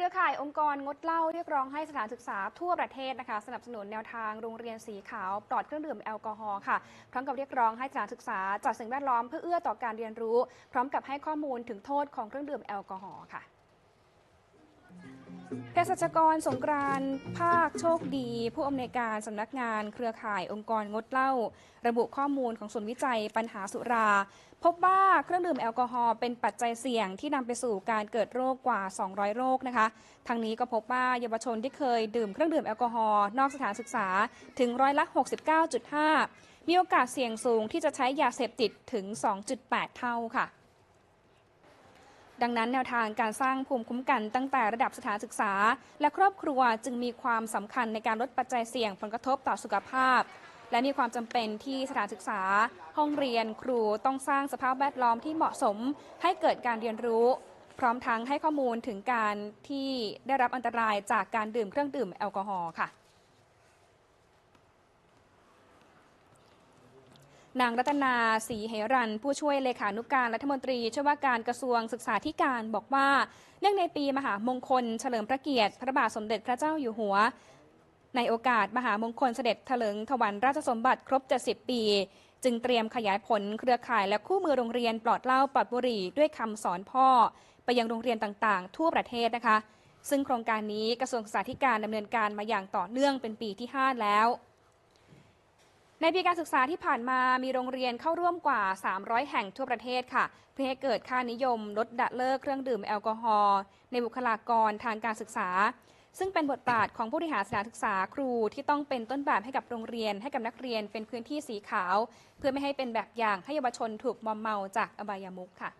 ครือข่ายองค์กรงดเหล้าเรียกร้องให้สถานศึกษาทั่วประเทศนะคะ สนับสนุนแนวทางโรงเรียนสีขาวปลอดเครื่องดื่มแอลกอฮอล์ค่ะพร้อมกับเรียกร้องให้สถานศึกษาจัดสิ่งแวดล้อมเพื่อเอื้อต่อการเรียนรู้ พร้อมกับให้ข้อมูลถึงโทษของเครื่องดื่มแอลกอฮอล์ค่ะ เภสัชกรสงกรานต์ภาคโชคดี ผู้อำนวยการสำนักงานเครือข่ายองค์กรงดเหล้า ระบุข้อมูลของศูนย์วิจัยปัญหาสุรา พบว่าเครื่องดื่มแอลกอฮอล์เป็นปัจจัยเสี่ยงที่นำไปสู่การเกิดโรคกว่า 200 โรคนะคะทั้งนี้ก็พบว่าเยาวชนที่เคยดื่มเครื่องดื่มแอลกอฮอล์นอกสถานศึกษาถึงร้อยละ 69.5 มีโอกาสเสี่ยงสูงที่จะใช้ยาเสพติดถึง 2.8 เท่าค่ะ ดังนั้นแนวทางการสร้างภูมิคุ้มกันตั้งแต่ระดับสถานศึกษา และครอบครัวจึงมีความสำคัญในการลดปัจจัยเสี่ยงผลกระทบต่อสุขภาพ และมีความจำเป็นที่สถานศึกษา ห้องเรียนครูต้องสร้างสภาพแวดล้อมที่เหมาะสม ให้เกิดการเรียนรู้ พร้อมทั้งให้ข้อมูลถึงการที่ได้รับอันตรายจากการดื่มเครื่องดื่มแอลกอฮอล์ค่ะ นางรัตนาศรีเหรันผู้ช่วยเลขานุการรัฐมนตรีช่วยว่าการกระทรวงศึกษาธิการบอกว่า เนื่องในปีมหามงคล เฉลิมพระเกียรติ พระบาทสมเด็จพระเจ้าอยู่หัว ในโอกาสมหามงคลเสด็จถลิงถวันราชสมบัติครบ 70 ปี จึงเตรียมขยายผลเครือข่ายและคู่มือโรงเรียนปลอดเหล้าปลอดบุหรี่ด้วยคำสอนพ่อ ไปยังโรงเรียนต่างๆ ทั่วประเทศนะคะ ซึ่งโครงการนี้กระทรวงศึกษาธิการดำเนินการมาอย่างต่อเนื่องเป็นปีที่ 5 แล้ว ในปีการศึกษาที่ผ่านมามีโรงเรียนเข้าร่วมกว่า 300 แห่งทั่วประเทศค่ะ เพื่อให้เกิดค่านิยมลดดะเลิกเครื่องดื่มแอลกอฮอล์ในบุคลากรทางการศึกษา ซึ่งเป็นบทบาทของผู้บริหารสถานศึกษาครูที่ต้องเป็นต้นแบบให้กับโรงเรียนให้กับนักเรียนเป็นพื้นที่สีขาว เพื่อไม่ให้เป็นแบบอย่างให้เยาวชนถูกมอมเมาจากอบายามุขค่ะ